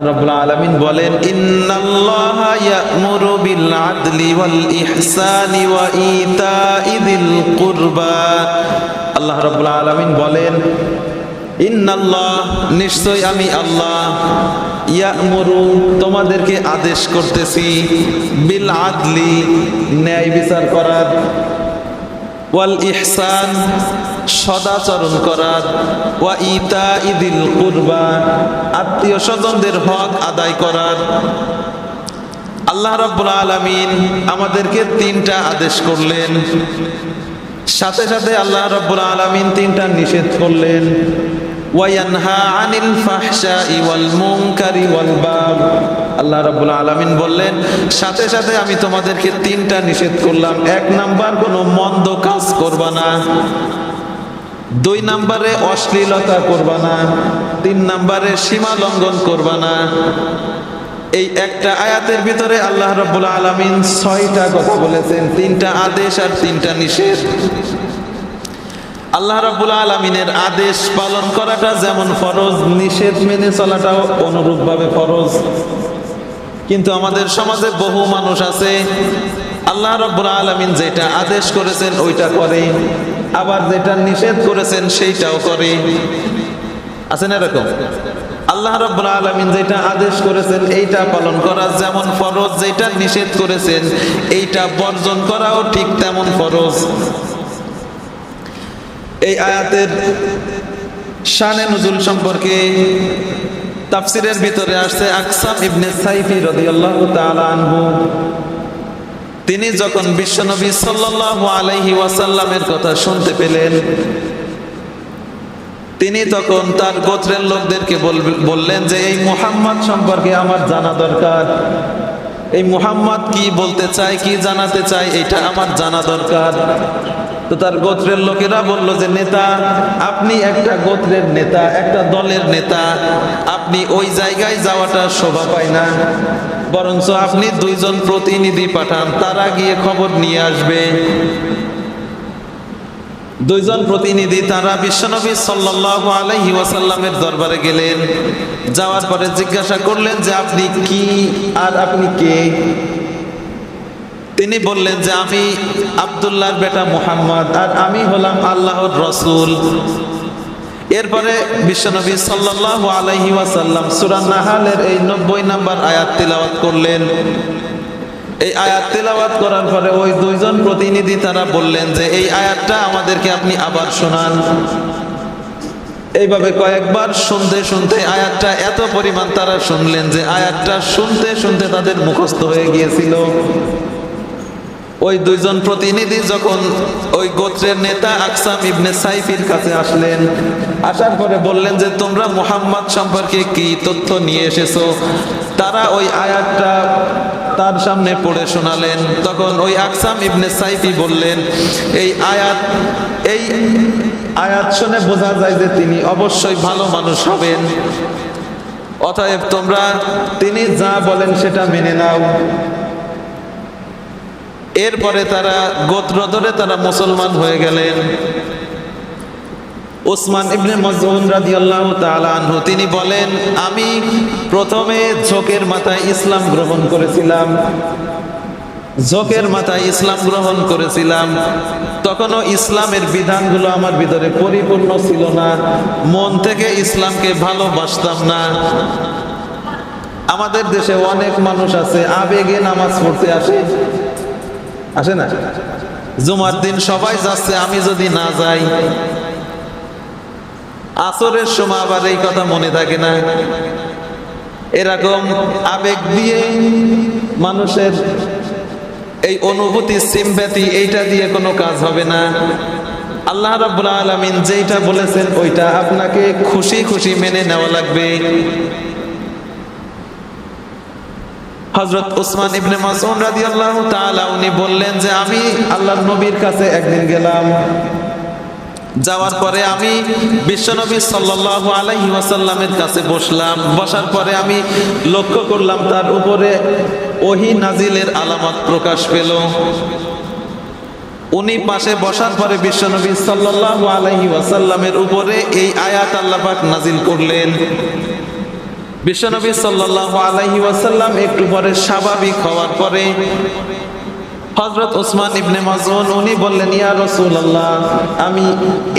রব্বুল আলামিন বলেন ইন্নাল্লাহা ইয়া'মুরু বিল আদলি ওয়াল ইহসানি ওয়া ইতাই দিল কুরবা আল্লাহ রব্বুল আলামিন বলেন ইন্নাল্লাহ নিশ্চয় আমি আল্লাহ ইয়া'মুরু তোমাদেরকে আদেশ করতেছি বিল আদলি ন্যায় বিচার করার ওয়াল ইহসান সদাচরণ করার। ওয়া ইতা ইদিল কুরবা, আত্মীয় স্বজনদের হক আদায় করার। আল্লাহ রাব্বুল আলামিন আমাদেরকে তিনটা আদেশ করলেন। সাথে সাথে আল্লাহ রাব্বুল আলামিন তিনটা নিষেধ করলেন। ওয়ায়ানহা আনিল ফাহশাই ওয়াল মুনকারি ওয়াল বাগ। আল্লাহ আলামিন বললেন, সাথে সাথে আমি তোমাদেরকে তিনটা নিষেধ করলাম। এক নাম্বার, কোনো মন্দ কাজ করবা না। দুই নাম্বারে অশ্লীলতা করবা না, তিন নাম্বারে সীমা লঙ্ঘন করবা না। এই একটা আয়াতের ভিতরে আল্লাহ রাব্বুল আলামিন ছয়টা কথা বলেছেন, তিনটা আদেশ আর তিনটা নিষেধ। আল্লাহ রাব্বুল আলামিনের আদেশ পালন করাটা যেমন ফরজ, নিষেধ মেনে চলাটাও অনুরূপভাবে ফরজ। কিন্তু আমাদের সমাজে বহু মানুষ আছে, আল্লাহ রাব্বুল আলামিন যেটা আদেশ করেছেন ওইটা করে। আবার যেটা নিষেধ করেছেন সেইটাও করে। আছেন এরকম? আল্লাহ রাব্বুল আলামিন যেটা আদেশ করেছেন, এইটা পালন করা যেমন ফরজ, যেটা নিষেধ করেছেন, এইটা বর্জন করাও ঠিক তেমন ফরজ। এই আয়াতের শানে নজুল সম্পর্কে তাফসিরের ভিতরে আসছে আকসাম ইবনে সাইফি রাদিয়াল্লাহু তাআলা আনহু। তিনি যখন বিশ্বনবী সাল্লাল্লাহু আলাইহি ওয়াসাল্লামের কথা শুনতে পেলেন, তিনি তখন তার গোত্রের লোকদেরকে বল- বললেন যে, এই মুহাম্মদ সম্পর্কে আমার জানা দরকার। এই মুহাম্মদ কি বলতে চায়, কি জানাতে চায়, এটা আমার জানা দরকার। তো তার গোত্রের লোকেরা বলল যে, নেতা, আপনি একটা গোত্রের নেতা, একটা দলের নেতা, আপনি ওই জায়গায় যাওয়াটা শোভা পায় না। বরঞ্চ আপনি দুইজন প্রতিনিধি পাঠান, তারা গিয়ে খবর নিয়ে আসবে। দুইজন প্রতিনিধি তারা বিশ্বনবী সাল্লাল্লাহু আলাইহি ওয়াসাল্লামের দরবারে গেলেন। যাওয়ার পরে জিজ্ঞাসা করলেন যে আপনি কি আর আপনি কে? তিনি বললেন যে আমি আব্দুল্লাহর বেটা মুহাম্মদ আর আমি হলাম আল্লাহর রসুল। এরপরে বিশ্বনবী সাল্লাল্লাহু আলাইহি ওয়াসাল্লাম সূরা নাহালের এই 90 নাম্বার আয়াত তিলাওয়াত করলেন। এই আয়াত তেলাওয়াত করার পরে ওই দুইজন প্রতিনিধি তারা বললেন যে এই আয়াতটা আমাদেরকে আপনি আবার শোনান। এইভাবে কয়েকবার শুনতে শুনতে আয়াতটা এত পরিমাণ তারা শুনলেন যে আয়াতটা শুনতে শুনতে তাদের মুখস্থ হয়ে গিয়েছিল। ওই দুইজন প্রতিনিধি যখন ওই গোত্রের নেতা আকসাম ইবনে সাইফির কাছে আসলেন, আসার পরে বললেন যে, তোমরা মুহাম্মদ সম্পর্কে কি তথ্য নিয়ে এসেছ? তারা ওই আয়াতটা তার সামনে পড়ে শোনালেন। তখন ওই আকসাম ইবনে সাইফি বললেন, এই আয়াত এই আয়াত শুনে বোঝা যায় যে তিনি অবশ্যই ভালো মানুষ হবেন। অতএব তোমরা তিনি যা বলেন সেটা মেনে নাও। এরপরে তারা গোত্র ধরে তারা মুসলমান হয়ে গেলেন। ওসমান ইবনে মজউন রাদিয়াল্লাহু তাআলা আনহু, তিনি বলেন, আমি প্রথমে ঝোঁকের মাথায় ইসলাম গ্রহণ করেছিলাম। ঝোঁকের মাথায় ইসলাম গ্রহণ করেছিলাম। তখনও ইসলামের বিধানগুলো আমার ভিতরে পরিপূর্ণ ছিল না। মন থেকে ইসলামকে ভালোবাসতাম না। আমাদের দেশে অনেক মানুষ আছে, আবেগে নামাজ পড়তে আসে। আসে না? জুমার দিন সবাই যাচ্ছে, আমি যদি না যাই আসরের সময় আবার এই কথা মনে থাকে না। এরকম আবেগ দিয়ে মানুষের এই অনুভূতি, সিম্প্যাথি, এইটা দিয়ে কোনো কাজ হবে না। আল্লাহ রাব্বুল আলামিন যেইটা বলেছেন ওইটা আপনাকে খুশি খুশি মেনে নেওয়া লাগবে। হজরত উসমান ইবনে মাসউদ রাদিয়াল্লাহু তাআলা, উনি বললেন যে, আমি আল্লাহর নবীর কাছে একদিন গেলাম। যাওয়ার পরে আমি বিশ্বনবী সাল্লাল্লাহু আলাইহি ওয়াসাল্লামের কাছে বসলাম। বসার পরে আমি লক্ষ্য করলাম, তার উপরে ওহি নাজিলের আলামত প্রকাশ পেল। উনি পাশে বসার পরে বিশ্বনবী সাল্লাল্লাহু আলাইহি ওয়াসাল্লামের উপরে এই আয়াত আল্লাহ পাক নাজিল করলেন। বিশ্বনবী সাল্লাল্লাহু আলাইহি ওয়াসাল্লাম একটু পরে স্বাভাবিক হওয়ার পরে হযরত ওসমান ইবনে মাজুন উনি বললেন, ইয়া আল্লাহ আমি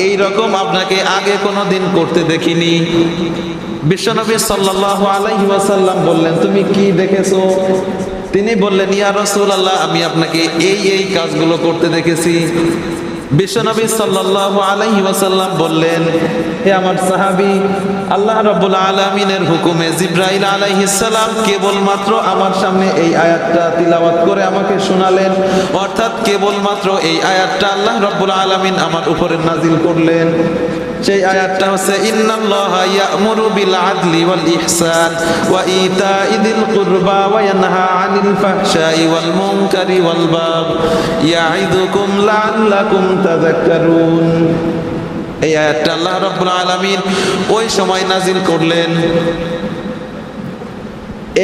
এই রকম আপনাকে আগে কোনো দিন করতে দেখিনি। বিশ্বনবী সাল্লাল্লাহু আলাইহি ওয়াসাল্লাম বললেন, তুমি কি দেখেছ? তিনি বললেন, ইয়া আল্লাহ আমি আপনাকে এই এই কাজগুলো করতে দেখেছি। বিশ্বনবী সাল্লাল্লাহু আলাইহি ওয়াসাল্লাম বললেন, হে আমার সাহাবী, আল্লাহ রাব্বুল আলামিনের হুকুমে জিব্রাইল আলাইহিস সালাম কেবলমাত্র আমার সামনে এই আয়াতটা তিলাওয়াত করে আমাকে শোনালেন। অর্থাৎ কেবলমাত্র এই আয়াতটা আল্লাহ রাব্বুল আলামিন আমার উপরে নাজিল করলেন। সেই আয়াতটা হচ্ছে, ইন্নাল্লাহা ইয়া'মুরু বিল আদলি ওয়াল ইহসান ওয়া ইতাই দিল কুরবা ওয়া ইয়ানহা আনিল ফাহশাই ওয়াল মুনকারি ওয়াল বাগ ইয়া'iদুকুম লাআল্লাকুম তাযাক্কারুন। এই আয়াতটা আল্লাহ রাব্বুল আলামিন ওই সময় নাজিল করলেন।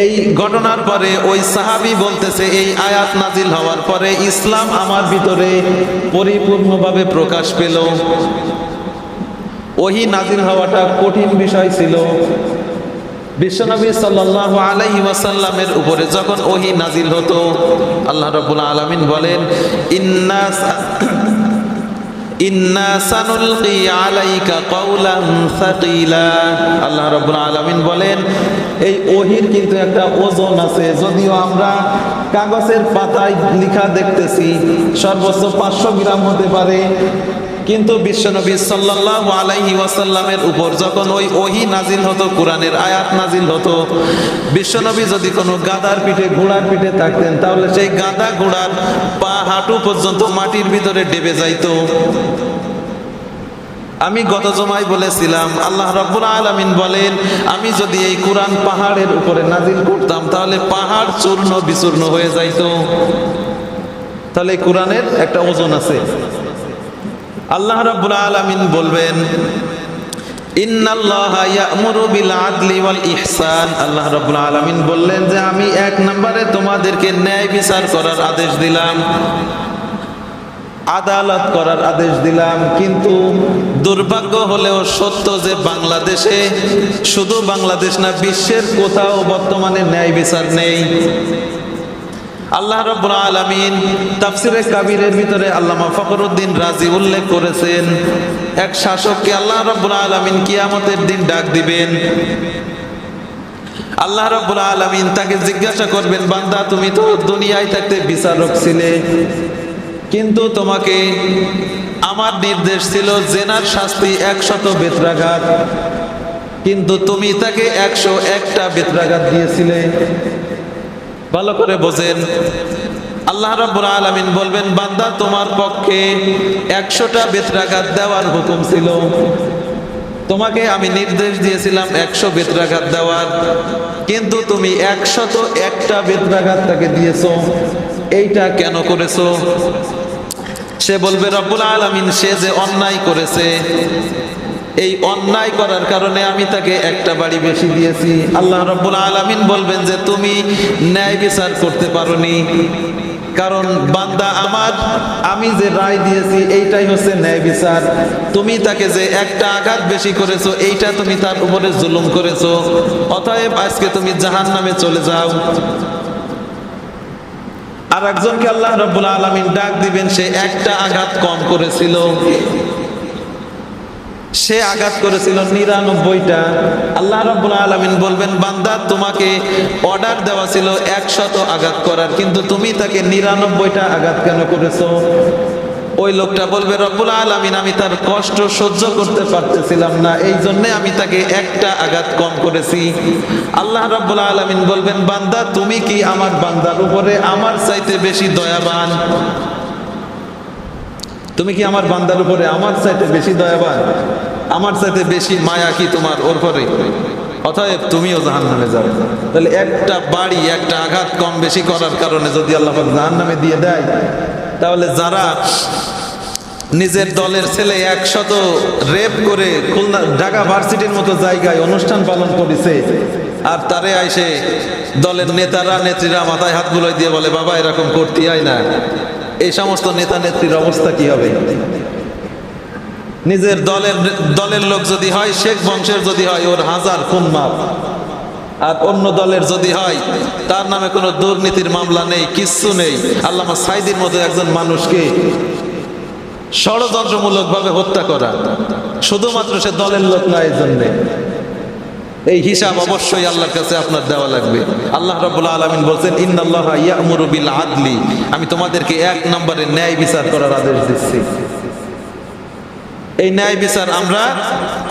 এই ঘটনার পরে ওই সাহাবি বলতেছে, এই আয়াত নাজিল হওয়ার পরে ইসলাম আমার ভিতরে পরিপূর্ণভাবে প্রকাশ পেল। ওহি নাজির হওয়াটা কঠিন বিষয় ছিল। বিশ্বনবী সাল্লাল্লাহু আলাইহি ওয়াসাল্লামের উপরে যখন ওহি নাজিল হতো, আল্লাহ রাব্বুল আলামিন বলেন, ইন্না ইন্না সানুলকি আলাইকা কাওলান সাকিলা। আল্লাহ রাব্বুল আলামিন বলেন, এই ওহির কিন্তু একটা ওজন আছে। যদিও আমরা কাগজের পাতায় লিখা দেখতেছি, সর্বোচ্চ পাঁচশো গ্রাম হতে পারে। কিন্তু বিশ্বনবী সাল্লাল্লাহু আলাইহি ওয়াসাল্লামের উপর যখন ওই ওহি নাজিল হতো, কোরআনের আয়াত নাজিল হতো, বিশ্বনবী যদি কোনো গাদার পিঠে, ঘোড়ার পিঠে থাকতেন, তাহলে সেই গাদা ঘোড়ার পা হাঁটু পর্যন্ত মাটির ভিতরে ডেবে যাইতো। আমি গত জমায় বলেছিলাম, আল্লাহ রাব্বুল আলামিন বলেন, আমি যদি এই কোরআন পাহাড়ের উপরে নাজিল করতাম, তাহলে পাহাড় চূর্ণ বিচূর্ণ হয়ে যাইতো। তাহলে কোরআনের একটা ওজন আছে। আল্লাহ রাব্বুল আলামিন বলবেন আল্লাহ রাব্বুল আলামিন বললেন যে, আমি এক নম্বরে তোমাদেরকে ন্যায় বিচার করার আদেশ দিলাম, আদালত করার আদেশ দিলাম, কিন্তু দুর্ভাগ্য হলেও সত্য যে বাংলাদেশে শুধু বাংলাদেশ না, বিশ্বের কোথাও বর্তমানে ন্যায় বিচার নেই। আল্লাহ রাব্বুল আলামিন তাফসিরে কাবিরের ভিতরে আল্লামা ফখরুদ্দিন রাজি উল্লেখ করেছেন, এক শাসককে আল্লাহ রাব্বুল আলামিন কিয়ামতের দিন ডাক দিবেন। আল্লাহ রাব্বুল আলামিন তাকে জিজ্ঞাসা করবেন, বান্দা, তুমি তো দুনিয়ায় থাকতে বিচারক ছিলে, কিন্তু তোমাকে আমার নির্দেশ ছিল জেনার শাস্তি একশত বেত্রাঘাত, কিন্তু তুমি তাকে একশো একটা বেত্রাঘাত দিয়েছিলে। ভালো করে বোঝেন। আল্লাহ রাব্বুল আলামিন বলবেন, বান্দা, তোমার পক্ষে একশোটা বেত্রাঘাত দেওয়ার হুকুম ছিল। তোমাকে আমি নির্দেশ দিয়েছিলাম একশো বেত্রাঘাত দেওয়ার, কিন্তু তুমি একশত একটা বেত্রাঘাত তাকে দিয়েছ। এইটা কেন করেছ? সে বলবে, রব্বুল আলামিন, সে যে অন্যায় করেছে এই অন্যায় করার কারণে আমি তাকে একটা বাড়ি বেশি দিয়েছি। আল্লাহ রব্বুল আলামিন বলবেন যে, তুমি ন্যায় বিচার করতে পারোনি। কারণ বান্দা আমার, আমি যে রায় দিয়েছি, এইটাই হচ্ছে ন্যায় বিচার। তুমি তাকে যে একটা আঘাত বেশি করেছ, এইটা তুমি তার উপরে জুলুম করেছ। অতএব আজকে তুমি জাহান নামে চলে যাও। আর একজনকে আল্লাহ রব্বুল আলমিন ডাক দিবেন, সে একটা আঘাত কম করেছিল। সে আঘাত করেছিল নিরানব্বইটা। আল্লাহ রব্বুল আলমিন বলবেন, বান্দা, তোমাকে অর্ডার দেওয়া ছিল একশত আঘাত করার, কিন্তু তুমি তাকে নিরানব্বইটা আঘাত কেন করেছ? ওই লোকটা বলবে, রব্বুল আলমিন, আমি তার কষ্ট সহ্য করতে পারতেছিলাম না এই জন্যে আমি তাকে একটা আঘাত কম করেছি। আল্লাহ রব্বুল আলমিন বলবেন, বান্দা, তুমি কি আমার বান্দার উপরে আমার চাইতে বেশি দয়াবান? তুমি কি আমার বান্দার উপরে আমার চাইতে বেশি দয়াবান? আমার চাইতে বেশি মায়া কি তোমার ওর পরে অতএব তুমিও জাহান নামে যাবে তাহলে একটা বাড়ি, একটা আঘাত কম বেশি করার কারণে যদি আল্লাহ জাহান নামে দিয়ে দেয়, তাহলে যারা নিজের দলের ছেলে একশত রেপ করে খুলনা, ঢাকা ভার্সিটির মতো জায়গায় অনুষ্ঠান পালন করেছে, আর তারে আইসে দলের নেতারা, নেত্রীরা মাথায় হাত বুলাই দিয়ে বলে, বাবা, এরকম করতে হয় না। এই সমস্ত নেতা নেত্রীর অবস্থা কি হবে? নিজের দলের দলের লোক যদি হয়, শেখ বংশের যদি হয়, ওর হাজার খুন মাপ। আর অন্য দলের যদি হয়, তার নামে কোনো দুর্নীতির মামলা নেই, কিচ্ছু নেই। আল্লামা সাইদির মতো একজন মানুষকে ষড়যন্ত্রমূলকভাবে হত্যা করা। শুধুমাত্র সে দলের লোক না, এই জন্যে। এই হিসাব অবশ্যই আল্লাহর কাছে আপনার দেওয়া লাগবে। আল্লাহ রাব্বুল আলামিন বলছেন, ইন্নাল্লাহ ইয়ামুরু বিল আদলি। আমি তোমাদেরকে এক নম্বরে ন্যায় বিচার করার আদেশ দিচ্ছি। এই ন্যায় বিচার আমরা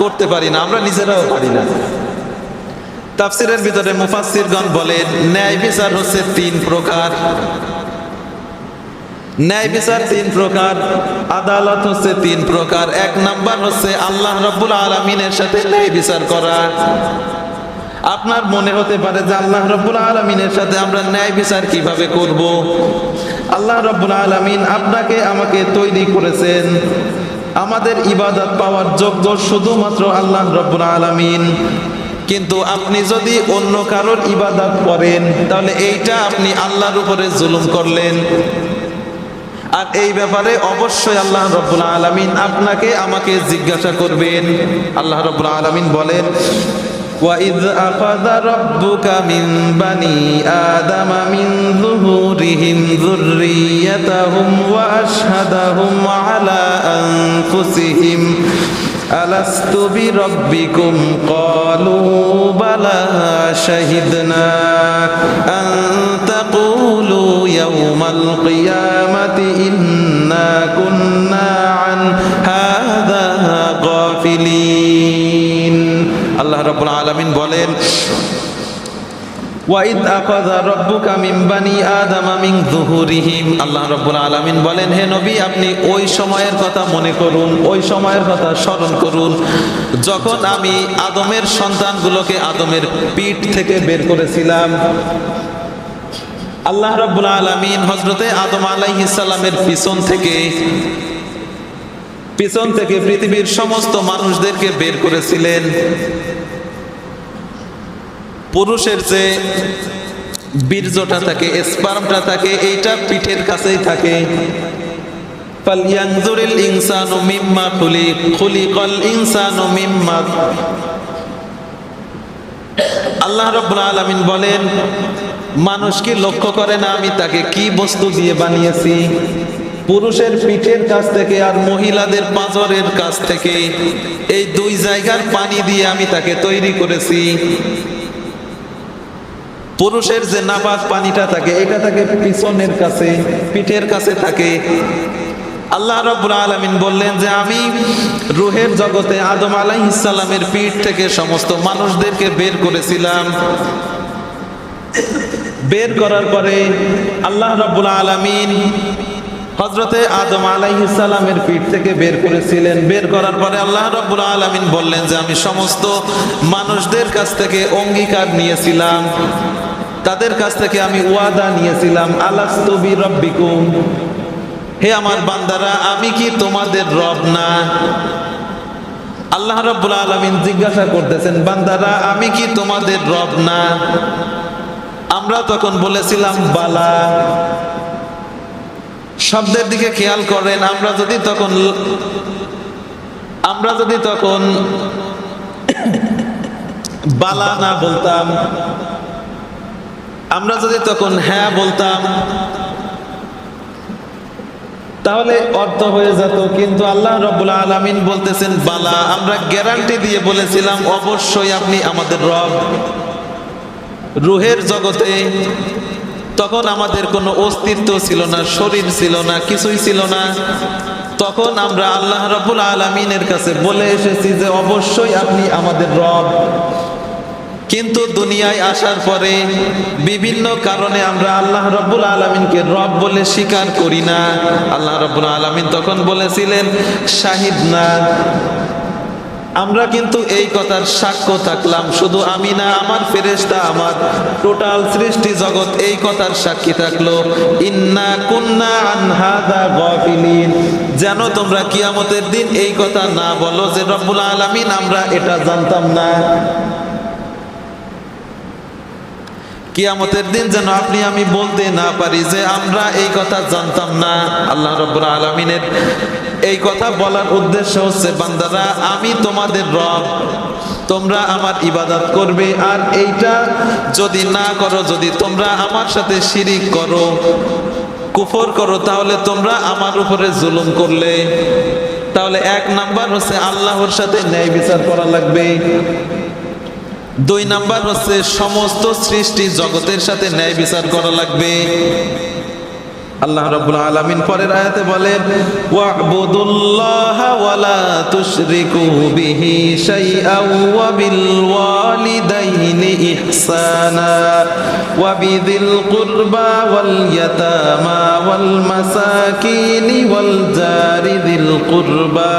করতে পারি না, আমরা নিজেরাও পারি না। তাফসিরের ভিতরে মুফাসসিরগণ বলেন ন্যায় বিচার হচ্ছে তিন প্রকার। ন্যায় বিচার তিন প্রকার, আদালত হচ্ছে তিন প্রকার। এক নাম্বার হচ্ছে আল্লাহ রব্বুল আলমিনের সাথে ন্যায় বিচার করা। আপনার মনে হতে পারে যে আল্লাহ রব্বুল আলমিনের সাথে আমরা ন্যায় বিচার কীভাবে করব? আল্লাহ রব্বুল আলমিন আপনাকে আমাকে তৈরি করেছেন। আমাদের ইবাদত পাওয়ার যোগ্য শুধুমাত্র আল্লাহ রব্বুল আলমিন। কিন্তু আপনি যদি অন্য কারোর ইবাদত করেন, তাহলে এইটা আপনি আল্লাহর উপরে জুলুম করলেন। আর এই ব্যাপারে অবশ্যই আল্লাহ রব্বুল আলমিন আপনাকে, আমাকে জিজ্ঞাসা করবেন। আল্লাহ রব্বুল আলমিন বলেন وَإِذْ أَخَذَ رَبُّكَ مِنْ بَنِي آدَمَ مِنْ ظُهُورِهِمْ ذُرِّيَّتَهُمْ وَأَشْهَدَهُمْ عَلَى أَنفُسِهِمْ ألست بربكم قالوا بلى شهدنا أن تقولوا يوم القيامة إنا আলমিন বলেন আল্লাহ রাব্বুল আলামিন হজরতে আদম আলাই পিছন থেকে পিছন থেকে পৃথিবীর সমস্ত মানুষদেরকে বের করেছিলেন। পুরুষের যে বীর্যটা থাকে স্পার্মটা থাকে, এইটা পিঠের কাছেই থাকে। ফালয়ানজুরিল ইনসানু মিম্মা খুলিক খুলিকাল ইনসানু মিম্মা। আল্লাহ রাব্বুল আলামিন বলেন, মানুষ কি লক্ষ্য করে না আমি তাকে কি বস্তু দিয়ে বানিয়েছি? পুরুষের পিঠের কাছ থেকে আর মহিলাদের পাঁজরের কাছ থেকে এই দুই জায়গার পানি দিয়ে আমি তাকে তৈরি করেছি। পুরুষের যে নাপাক পানিটা থাকে, এটা থাকে পিছনের কাছে, পিঠের কাছে থাকে। আল্লাহ রাব্বুল আলামিন বললেন যে, আমি রুহের জগতে আদম আলাইহিস সালামের পিঠ থেকে সমস্ত মানুষদেরকে বের করেছিলাম। বের করার পরে আল্লাহ রাব্বুল আলামিন হজরতে আদম আলাইহিস সালামের পিঠ থেকে বের করেছিলেন। বের করার পরে আল্লাহ রাব্বুল আলামিন বললেন যে, আমি সমস্ত মানুষদের কাছ থেকে অঙ্গীকার নিয়েছিলাম। তাদের কাছ থেকে আমি ওয়াদা নিয়েছিলাম আলাস্তবি রব্বিকুম হে আমার বান্দারা, আমি কি তোমাদের রব না? আল্লাহ রাব্বুল আলামিন জিজ্ঞাসা করতেছেন, বান্দারা, আমি কি তোমাদের রব না? আমরা তখন বলেছিলাম, বালা। শব্দের দিকে খেয়াল করেন, আমরা যদি তখন আমরা যদি তখন বালা না বলতাম আমরা যদি তখন হ্যাঁ বলতাম, তাহলে অর্থ হয়ে যেত, কিন্তু আল্লাহ রব্বুল আলামিন বলতেছেন, বালা, আমরা গ্যারান্টি দিয়ে বলেছিলাম, অবশ্যই আপনি আমাদের রব। রুহের জগতে তখন আমাদের কোনো অস্তিত্ব ছিল না, শরীর ছিল না, কিছুই ছিল না। তখন আমরা আল্লাহ রব্বুল আলমিনের কাছে বলে এসেছি যে, অবশ্যই আপনি আমাদের রব। কিন্তু দুনিয়ায় আসার পরে বিভিন্ন কারণে আমরা আল্লাহ রব্বুল আলমিনকে রব বলে স্বীকার করি না। আল্লাহ রব্বুল আলমিন তখন বলেছিলেন, শাহিদ না, আমরা কিন্তু এই কথার সাক্ষ্য থাকলাম। শুধু আমি না, আমার ফেরেশতা আমার টোটাল সৃষ্টি জগৎ এই কথার সাক্ষী থাকল। ইন্না কুন্না আন হাদা গাফিলিন। যেন তোমরা কিয়ামতের দিন এই কথা না বলো যে রব্বুল আলামিন, আমরা এটা জানতাম না। কিয়ামতের দিন যেন আপনি আমি বলতে না পারি যে আমরা এই কথা জানতাম না। আল্লাহ রব্বুল আলমিনের এই কথা বলার উদ্দেশ্য হচ্ছে, বান্দারা, আমি তোমাদের রব, তোমরা আমার ইবাদত করবে, আর এইটা যদি না করো, যদি তোমরা আমার সাথে শিরিক করো, কুফর করো, তাহলে তোমরা আমার উপরে জুলুম করলে। তাহলে এক নাম্বার হচ্ছে আল্লাহর সাথে ন্যায় বিচার করা লাগবে। দুই নাম্বার হচ্ছে সমস্ত সৃষ্টি জগতের সাথে ন্যায় বিচার করা লাগবে। আল্লাহ রাব্বুল আলামিন পরের আয়াতে বলেন ওয়া'বুদুল্লাহ ওয়ালা তুশরিকু বিহি শাইআন ওয়া বিল ওয়ালিদাইনি ইহসানা ওয়া বিযিল কুরবা ওয়াল ইয়াতামা ওয়াল মাসাকিনি ওয়াল জারি কুরবা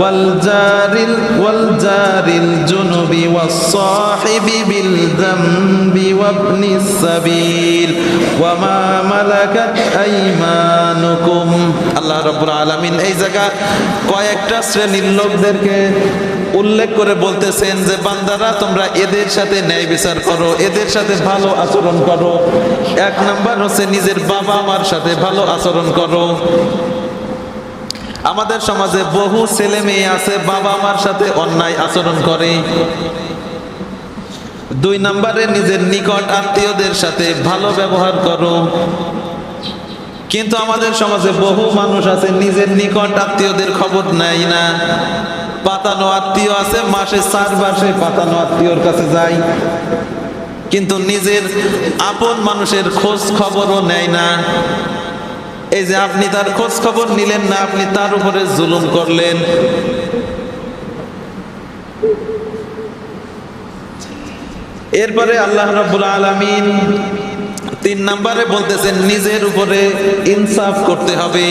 ওয়াল জারিল ওয়াল জারিল জুনুবি ওয়াস সাহিবি বিল যামবি ওয়াবনিস সাবিল। ওয়া মা মালাকাত আইমানুকুম আল্লাহ রাব্বুল আলামিন এই জায়গা কয়েকটা শ্রেণির লোকদেরকে উল্লেখ করে বলতেছেন যে, বান্দারা, তোমরা এদের সাথে ন্যায় বিচার করো, এদের সাথে ভালো আচরণ করো। এক নাম্বার হচ্ছে নিজের বাবা মার সাথে ভালো আচরণ করো। আমাদের সমাজে বহু ছেলে মেয়ে আছে, বাবা মার সাথে অন্যায় আচরণ করে। দুই নম্বরে নিজের নিকট আত্মীয়দের সাথে ভালো ব্যবহার করো। কিন্তু আমাদের সমাজে বহু মানুষ আছে, নিজের নিকট আত্মীয়দের খবর নেয় না। পাতানো আত্মীয় আছে, মাসে চার মাসে পাতানো আত্মীয়র কাছে যায়। কিন্তু নিজের আপন মানুষের খোঁজ খবরও নেয় না। এই যে আপনি তার খোঁজ খবর নিলেন না, আপনি তার উপরে জুলুম করলেন। এরপরে আল্লাহ রাব্বুল আলামিন তিন নাম্বারে বলতেছেন নিজের উপরে ইনসাফ করতে হবে।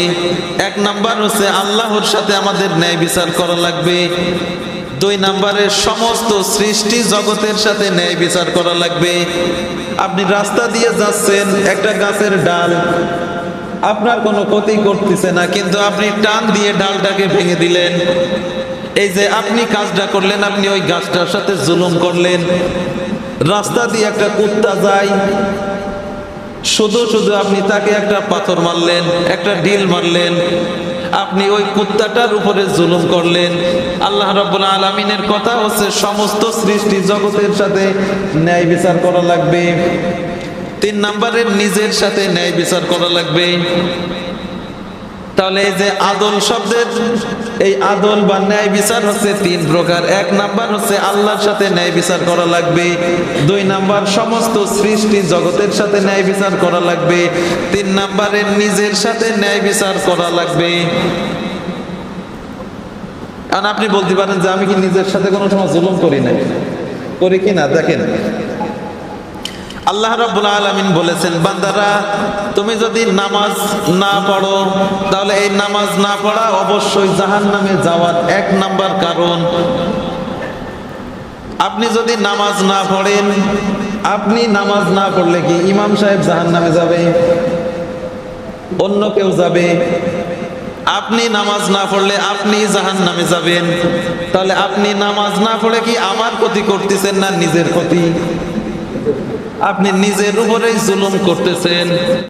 এক নাম্বার হচ্ছে, আল্লাহর সাথে আমাদের ন্যায় বিচার করা লাগবে। দুই নম্বরে, সমস্ত সৃষ্টি জগতের সাথে ন্যায় বিচার করা লাগবে। আপনি রাস্তা দিয়ে যাচ্ছেন, একটা গাছের ডাল, আপনার কোনো ক্ষতি করতেছে না, কিন্তু আপনি টান দিয়ে ডালটাকে ভেঙে দিলেন। এই যে আপনি কাজটা করলেন, আপনি ওই গাছটার সাথে জুলুম করলেন। রাস্তা দিয়ে একটা কুত্তা যায় শুধু শুধু আপনি তাকে একটা পাথর মারলেন, একটা ডিল মারলেন, আপনি ওই কুত্তাটার উপরে জুলুম করলেন। আল্লাহ রাব্বুল আলামিনের কথা হচ্ছে সমস্ত সৃষ্টি জগতের সাথে ন্যায় বিচার করা লাগবে। তিন নম্বরের নিজের সাথে ন্যায় বিচার করা লাগবে। তাহলে এই যে আদল শব্দের, এই আদল বা ন্যায় বিচার হচ্ছে তিন প্রকার। এক নাম্বার হচ্ছে আল্লাহর সাথে ন্যায় বিচার করা লাগবে। দুই নাম্বার, সমস্ত সৃষ্টি জগতের সাথে ন্যায় বিচার করা লাগবে। তিন নাম্বারে, নিজের সাথে ন্যায় বিচার করা লাগবে। আপনি বলতে পারেন যে আমি কি নিজের সাথে কোনো সময় জুলুম করি নাই? করি কি না? দেখেন আল্লাহ রাব্বুল আলামিন বলেছেন, বান্দারা, তুমি যদি নামাজ না পড়ো, তাহলে এই নামাজ না পড়া অবশ্যই জাহান্নামে যাওয়ার এক নাম্বার কারণ। আপনি যদি নামাজ না পড়েন, আপনি নামাজ না পড়লে কি ইমাম সাহেব জাহান্নামে যাবে? অন্য কেউ যাবে? আপনি নামাজ না পড়লে আপনি জাহান নামে যাবেন। তাহলে আপনি নামাজ না পড়ে কি আমার ক্ষতি করতেছেন না নিজের ক্ষতি? আপনি নিজের উপরেই জুলুম করতেছেন।